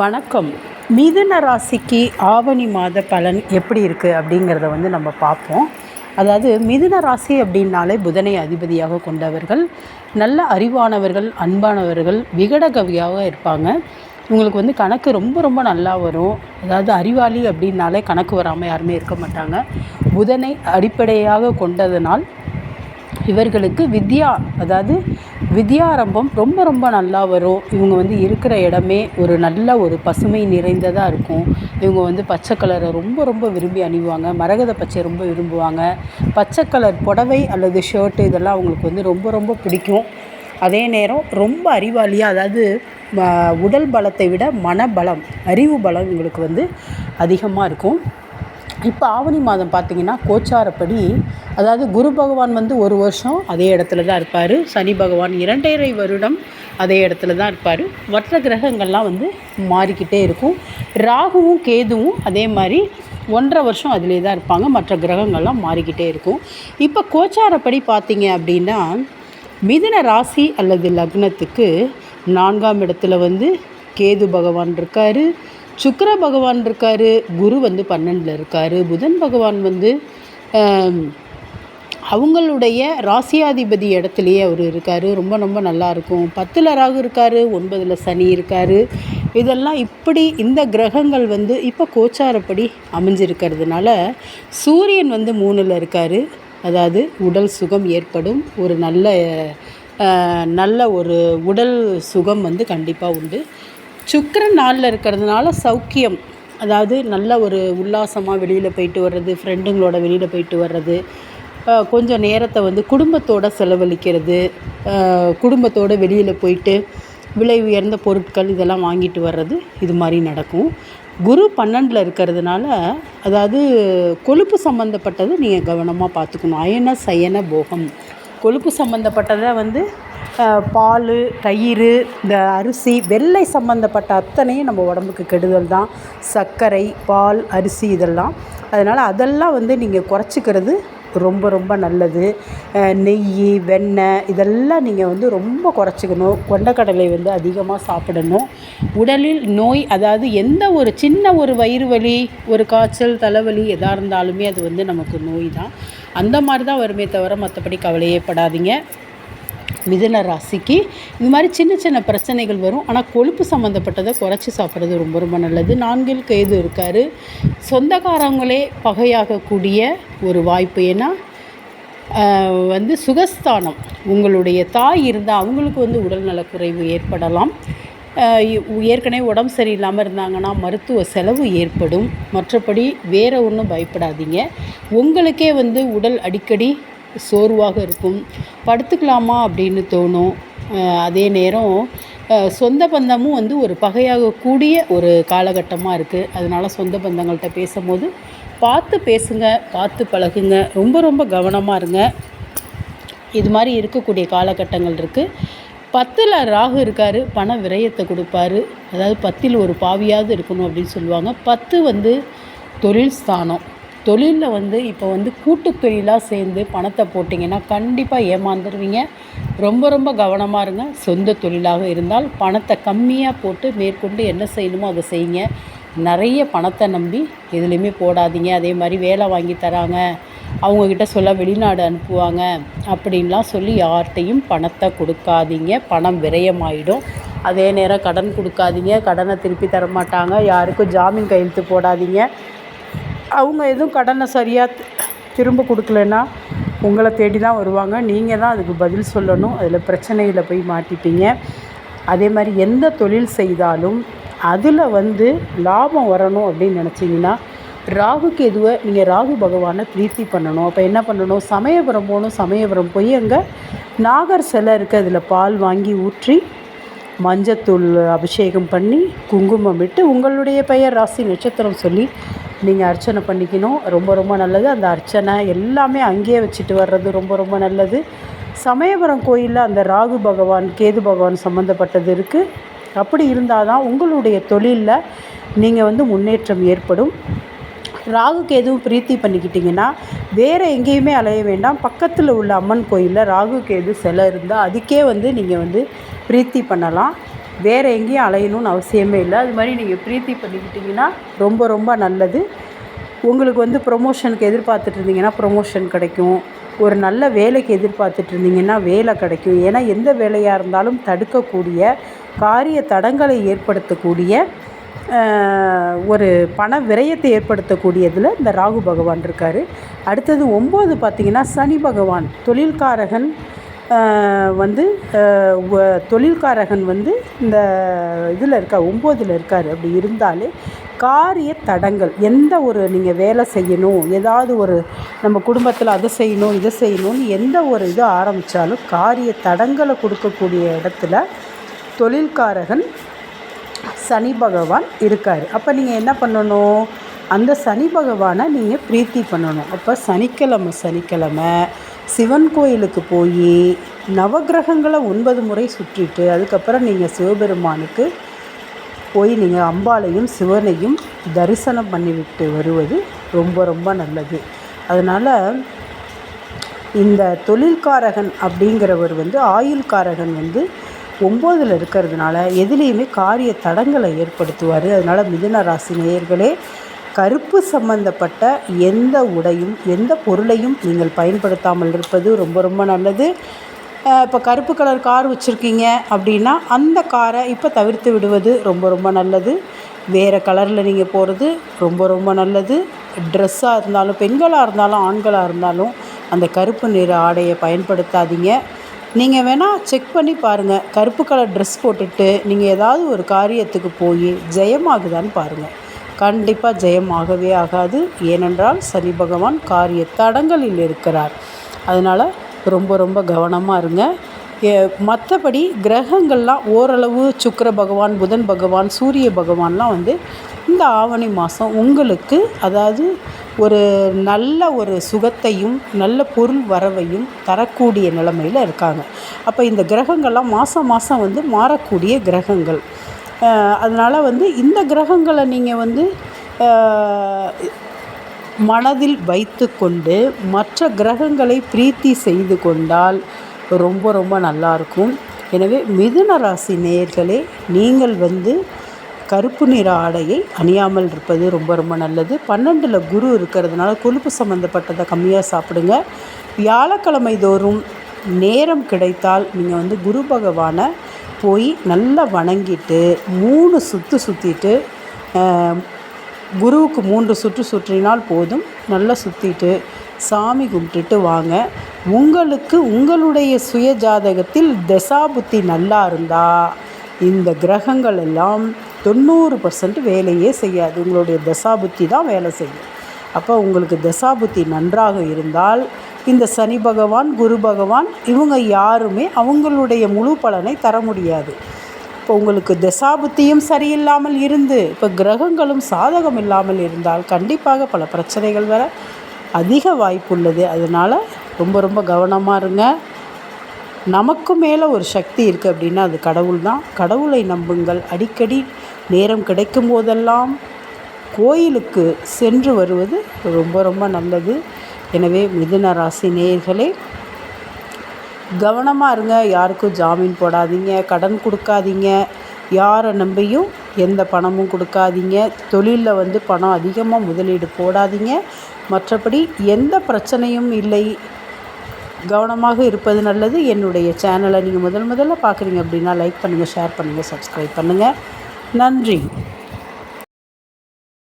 வணக்கம். மிதுன ராசிக்கு ஆவணி மாத பலன் எப்படி இருக்குது அப்படிங்கிறத வந்து நம்ம பார்ப்போம். அதாவது மிதுன ராசி அப்படின்னாலே புதனை அதிபதியாக கொண்டவர்கள் நல்ல அறிவானவர்கள் அன்பானவர்கள் விகடகவியாக இருப்பாங்க. இவங்களுக்கு வந்து கணக்கு ரொம்ப ரொம்ப நல்லா வரும். அதாவது அறிவாளி அப்படின்னாலே கணக்கு வராமல் யாருமே இருக்க மாட்டாங்க. புதனை அடிப்படையாக கொண்டதனால் இவர்களுக்கு வித்யா அதாவது வித்யாரம்பம் ரொம்ப ரொம்ப நல்லா வரும். இவங்க வந்து இருக்கிற இடமே ஒரு நல்ல ஒரு பசுமை நிறைந்ததாக இருக்கும். இவங்க வந்து பச்சை கலரை ரொம்ப ரொம்ப விரும்பி அணிவாங்க. மரகத பச்சை ரொம்ப விரும்புவாங்க. பச்சை கலர் புடவை அல்லது ஷர்ட்டு இதெல்லாம் அவங்களுக்கு வந்து ரொம்ப ரொம்ப பிடிக்கும். அதே நேரம் ரொம்ப அறிவாளியாக அதாவது உடல் பலத்தை விட மனபலம் அறிவு பலம் இவங்களுக்கு வந்து அதிகமாக இருக்கும். இப்போ ஆவணி மாதம் பார்த்தீங்கன்னா கோச்சாரப்படி அதாவது குரு பகவான் வந்து ஒரு வருஷம் அதே இடத்துல தான் இருப்பார். சனி பகவான் இரண்டரை வருடம் அதே இடத்துல தான் இருப்பார். மற்ற கிரகங்கள்லாம் வந்து மாறிக்கிட்டே இருக்கும். ராகுவும் கேதுவும் அதே மாதிரி ஒன்றரை வருஷம் அதிலே தான் இருப்பாங்க. மற்ற கிரகங்கள்லாம் மாறிக்கிட்டே இருக்கும். இப்போ கோச்சாரப்படி பார்த்திங்க அப்படின்னா மிதுன ராசி அல்லது லக்னத்துக்கு நான்காம் இடத்துல வந்து கேது பகவான் இருக்கார். சுக்கர பகவான் இருக்கார் குரு வந்து பன்னெண்டில் இருக்கார். புதன் பகவான் வந்து அவங்களுடைய ராசியாதிபதி இடத்துலையே அவர் இருக்கார். ரொம்ப ரொம்ப நல்லா இருக்கும். பத்தில் ராகு இருக்கார் ஒன்பதில் சனி இருக்கார். இதெல்லாம் இப்படி இந்த கிரகங்கள் வந்து இப்போ கோச்சாரப்படி அமைஞ்சிருக்கிறதுனால சூரியன் வந்து மூணில் இருக்கார். அதாவது உடல் சுகம் ஏற்படும். ஒரு நல்ல நல்ல ஒரு உடல் சுகம் வந்து கண்டிப்பாக உண்டு. சுக்கரன் நாளில் இருக்கிறதுனால சௌக்கியம். அதாவது நல்ல ஒரு உல்லாசமாக வெளியில் போயிட்டு வர்றது ஃப்ரெண்டுங்களோட வெளியில் போயிட்டு வர்றது கொஞ்சம் நேரத்தை வந்து குடும்பத்தோட செலவழிக்கிறது குடும்பத்தோடு வெளியில் போயிட்டு விலை உயர்ந்த பொருட்கள் இதெல்லாம் வாங்கிட்டு வர்றது இது மாதிரி நடக்கும். குரு பன்னெண்டில் இருக்கிறதுனால அதாவது கொழுப்பு சம்மந்தப்பட்டது நீங்கள் கவனமாக பார்த்துக்கணும். அயன சயன போகம். கொழுப்பு சம்மந்தப்பட்டதை வந்து பால் தயிர் இந்த அரிசி வெள்ளை சம்மந்தப்பட்ட அத்தனையும் நம்ம உடம்புக்கு கெடுதல் தான். சர்க்கரை பால் அரிசி இதெல்லாம். அதனால் அதெல்லாம் வந்து நீங்கள் குறைச்சிக்கிறது ரொம்ப ரொம்ப நல்லது. நெய் வெண்ணெய் இதெல்லாம் நீங்கள் வந்து ரொம்ப குறைச்சிக்கணும். கொண்டக்கடலை வந்து அதிகமாக சாப்பிடணும். உடலில் நோய் அதாவது எந்த ஒரு சின்ன ஒரு வயிறு வலி ஒரு காய்ச்சல் தலைவலி எதாக இருந்தாலுமே அது வந்து நமக்கு நோய் தான். அந்த மாதிரி தான் வருமே தவிர மற்றபடி கவலையே படாதீங்க. மிதன ராசிக்கு. இது மாதிரி சின்ன சின்ன பிரச்சனைகள் வரும். ஆனால் கொழுப்பு சம்மந்தப்பட்டதை குறைச்சி சாப்பிட்றது ரொம்ப ரொம்ப நல்லது. நான்கில் கைது இருக்கார். சொந்தக்காரங்களே பகையாகக்கூடிய ஒரு வாய்ப்பு. ஏன்னா வந்து சுகஸ்தானம். உங்களுடைய தாய் இருந்தால் அவங்களுக்கு வந்து உடல் நலக்குறைவு ஏற்படலாம். ஏற்கனவே உடம்பு சரியில்லாமல் இருந்தாங்கன்னா மருத்துவ செலவு ஏற்படும். மற்றபடி வேறு ஒன்றும் பயப்படாதீங்க. உங்களுக்கே வந்து உடல் அடிக்கடி சோர்வாக இருக்கும். படுத்துக்கலாமா அப்படின்னு தோணும். அதே நேரம் சொந்த பந்தமும் வந்து ஒரு பகையாக கூடிய ஒரு காலகட்டமாக இருக்குது அதனால் சொந்த பந்தங்கள்கிட்ட பேசும்போது பார்த்து பேசுங்க பார்த்து பழகுங்க. ரொம்ப ரொம்ப கவனமாக இருங்க. இது மாதிரி இருக்கக்கூடிய காலகட்டங்கள் இருக்குது பத்தில் ராகு இருக்கார் பண விரயத்தை கொடுப்பாரு. அதாவது பத்தில் ஒரு பாவியாவது இருக்கணும் அப்படின்னு சொல்லுவாங்க. பத்து வந்து தொழில் ஸ்தானம். தொழிலில் வந்து இப்போ வந்து கூட்டு தொழிலாக சேர்ந்து பணத்தை போட்டிங்கன்னா கண்டிப்பாக ஏமாந்துருவீங்க. ரொம்ப ரொம்ப கவனமாக இருங்க. சொந்த தொழிலாக இருந்தால் பணத்தை கம்மியாக போட்டு மேற்கொண்டு என்ன செய்யணுமோ அதை செய்யுங்க. நிறைய பணத்தை நம்பி எதுலேயுமே போடாதீங்க. அதே மாதிரி வேலை வாங்கி தராங்க. அவங்கக்கிட்ட சொல்ல வெளிநாடு அனுப்புவாங்க. அப்படின்லாம் சொல்லி யார்கிட்டையும் பணத்தை கொடுக்காதீங்க. பணம் விரயமாயிடும். அதே நேரம் கடன் கொடுக்காதீங்க. கடனை திருப்பி தர மாட்டாங்க யாருக்கும் ஜாமீன் கையெழுத்து போடாதீங்க. அவங்க எதுவும் கடனை சரியாக திரும்ப கொடுக்கலன்னா உங்களை தேடி தான் வருவாங்க. நீங்கள் தான் அதுக்கு பதில் சொல்லணும். அதில் பிரச்சனையில் போய் மாட்டிப்பீங்க அதே மாதிரி எந்த தொழில் செய்தாலும் அதில் வந்து லாபம் வரணும் அப்படின்னு நினச்சிங்கன்னா ராகுக்கு எதுவை நீங்கள் ராகு பகவானை பிரீத்தி பண்ணணும். அப்போ என்ன பண்ணணும்? சமயபுரம் போகணும். சமயபுரம் போய் அங்கே நாகர் சிலை இருக்குது அதில் பால் வாங்கி ஊற்றி மஞ்சத்தூள் அபிஷேகம் பண்ணி குங்குமம் விட்டு உங்களுடைய பெயர் ராசி நட்சத்திரம் சொல்லி நீங்கள் அர்ச்சனை பண்ணிக்கணும். ரொம்ப ரொம்ப நல்லது. அந்த அர்ச்சனை எல்லாமே அங்கேயே வச்சுட்டு வர்றது ரொம்ப ரொம்ப நல்லது. சமயபுரம் கோயிலில் அந்த ராகு பகவான் கேது பகவான் சம்மந்தப்பட்டது இருக்குது அப்படி இருந்தால் தான் உங்களுடைய தொழிலில் நீங்கள் வந்து முன்னேற்றம் ஏற்படும். ராகுக்கு எதுவும் பிரீத்தி பண்ணிக்கிட்டிங்கன்னா வேறு எங்கேயுமே அலைய வேண்டாம். பக்கத்தில் உள்ள அம்மன் கோயிலில் ராகு கேது சிலை இருந்தால் அதுக்கே வந்து நீங்கள் வந்து பிரீத்தி பண்ணலாம். வேறு எங்கேயும் அலையணும்னு அவசியமே இல்லை. அது மாதிரி நீங்கள் ப்ரீத்தி பண்ணிக்கிட்டிங்கன்னா ரொம்ப ரொம்ப நல்லது. உங்களுக்கு வந்து ப்ரொமோஷனுக்கு எதிர்பார்த்துட்டு இருந்தீங்கன்னா ப்ரொமோஷன் கிடைக்கும். ஒரு நல்ல வேலைக்கு எதிர்பார்த்துட்டு இருந்தீங்கன்னா வேலை கிடைக்கும். ஏன்னா எந்த வேலையாக இருந்தாலும் தடுக்கக்கூடிய காரிய தடங்களை ஏற்படுத்தக்கூடிய ஒரு பண விரயத்தை ஏற்படுத்தக்கூடியதில் இந்த ராகு பகவான் இருக்கார். அடுத்தது ஒம்பது பார்த்திங்கன்னா சனி பகவான் தொழில்காரகன் வந்து தொழில்காரகன் வந்து இந்த இதில் இருக்கா ஒம்போதில் இருக்கார். அப்படி இருந்தாலே காரிய தடங்கள் எந்த ஒரு நீங்கள் வேலை செய்யணும் ஏதாவது ஒரு நம்ம குடும்பத்தில் அதை செய்யணும் இதை செய்யணும்னு எந்த ஒரு இது ஆரம்பித்தாலும் காரிய தடங்களை கொடுக்கக்கூடிய இடத்துல தொழில்காரகன் சனி பகவான் இருக்கார். அப்போ நீங்கள் என்ன பண்ணணும்? அந்த சனி பகவானை நீங்கள் பிரீத்தி பண்ணணும். அப்போ சனிக்கிழமை சனிக்கிழமை சிவன் கோயிலுக்கு போய் நவகிரகங்களை ஒன்பது முறை சுற்றிட்டு அதுக்கப்புறம் நீங்கள் சிவபெருமானுக்கு போய் நீங்கள் அம்பாளையும் சிவனையும் தரிசனம் பண்ணிவிட்டு வருவது ரொம்ப ரொம்ப நல்லது. அதனால் இந்த தொழில்காரகன் அப்படிங்கிறவர் வந்து ஆயுள்காரகன் வந்து ஒம்போதில் இருக்கிறதுனால எதுலேயுமே காரிய தடங்களை ஏற்படுத்துவார். அதனால் மிதுன ராசி நேயர்களே கருப்பு சம்பந்தப்பட்ட எந்த உடையும் எந்த பொருளையும் நீங்கள் பயன்படுத்தாமல் இருப்பது ரொம்ப ரொம்ப நல்லது. இப்போ கருப்பு கலர் கார் வச்சுருக்கீங்க அப்படின்னா அந்த காரை இப்போ தவிர்த்து விடுவது ரொம்ப ரொம்ப நல்லது. வேறு கலரில் நீங்கள் போகிறது ரொம்ப ரொம்ப நல்லது. ட்ரெஸ்ஸாக இருந்தாலும் பெண்களாக இருந்தாலும் ஆண்களாக இருந்தாலும் அந்த கருப்பு நிற ஆடையை பயன்படுத்தாதீங்க. நீங்கள் வேணால் செக் பண்ணி பாருங்கள் கருப்பு கலர் ட்ரெஸ் போட்டுட்டு நீங்கள் ஏதாவது ஒரு காரியத்துக்கு போய் ஜெயமாகுதான்னு பாருங்கள் கண்டிப்பாக ஜெயம் ஆகவே ஆகாது. ஏனென்றால் சனி பகவான் காரிய தடங்களில் இருக்கிறார். அதனால் ரொம்ப ரொம்ப கவனமாக இருங்க. மற்றபடி கிரகங்கள்லாம் ஓரளவு சுக்கர பகவான் புதன் பகவான் சூரிய பகவான்லாம் வந்து இந்த ஆவணி மாதம் உங்களுக்கு அதாவது ஒரு நல்ல ஒரு சுகத்தையும் நல்ல பொருள் வரவையும் தரக்கூடிய நிலமையில் இருக்காங்க. அப்போ இந்த கிரகங்கள்லாம் மாதம் மாதம் வந்து மாறக்கூடிய கிரகங்கள். அதனால் வந்து இந்த கிரகங்களை நீங்கள் வந்து மனதில் வைத்து கொண்டு மற்ற கிரகங்களை பிரீத்தி செய்து கொண்டால் ரொம்ப ரொம்ப நல்லாயிருக்கும் எனவே மிதுன ராசி நேயர்களே நீங்கள் வந்து கருப்பு நிற ஆடையை அணியாமல் இருப்பது ரொம்ப ரொம்ப நல்லது. பன்னெண்டில் குரு இருக்கிறதுனால கொழுப்பு சம்மந்தப்பட்டதை கம்மியாக சாப்பிடுங்க. வியாழக்கிழமை தோறும் நேரம் கிடைத்தால் நீங்கள் வந்து குரு பகவானை போய் நல்லா வணங்கிட்டு மூணு சுற்று சுற்றிட்டு குருவுக்கு மூன்று சுற்று சுற்றினால் போதும். நல்லா சுற்றிட்டு சாமி கும்பிட்டுட்டு வாங்க. உங்களுக்கு உங்களுடைய சுய ஜாதகத்தில் தசாபுத்தி நல்லா இருந்தால் இந்த கிரகங்கள் எல்லாம் தொண்ணூறு பர்சன்ட் வேலையே செய்யாது. உங்களுடைய தசாபுத்தி தான் வேலை செய்யும். அப்போ உங்களுக்கு தசாபுத்தி நன்றாக இருந்தால் இந்த சனி பகவான் குரு பகவான் இவங்க யாருமே அவங்களுடைய முழு பலனை தர முடியாது. இப்போ உங்களுக்கு தசாபுத்தியும் சரியில்லாமல் இருந்து இப்போ கிரகங்களும் சாதகம் இல்லாமல் இருந்தால் கண்டிப்பாக பல பிரச்சனைகள் வர அதிக வாய்ப்பு உள்ளது. அதனால் ரொம்ப ரொம்ப கவனமாக இருங்க. நமக்கு மேலே ஒரு சக்தி இருக்குது அப்படின்னா அது கடவுள் தான். கடவுளை நம்புங்கள். அடிக்கடி நேரம் கிடைக்கும் போதெல்லாம் கோயிலுக்கு சென்று வருவது ரொம்ப ரொம்ப நல்லது. எனவே மிதுன ராசி நேயர்களே கவனமாக இருங்க. யாருக்கும் ஜாமீன் போடாதீங்க. கடன் கொடுக்காதீங்க. யாரை நம்பியும் எந்த பணமும் கொடுக்காதீங்க. தொழிலில் வந்து பணம் அதிகமாக முதலீடு போடாதீங்க. மற்றபடி எந்த பிரச்சனையும் இல்லை. கவனமாக இருப்பது நல்லது. என்னுடைய சேனலை நீங்கள் முதல் முதல்ல பார்க்குறீங்க அப்படின்னா லைக் பண்ணுங்கள் ஷேர் பண்ணுங்கள் சப்ஸ்கிரைப் பண்ணுங்கள் நன்றி.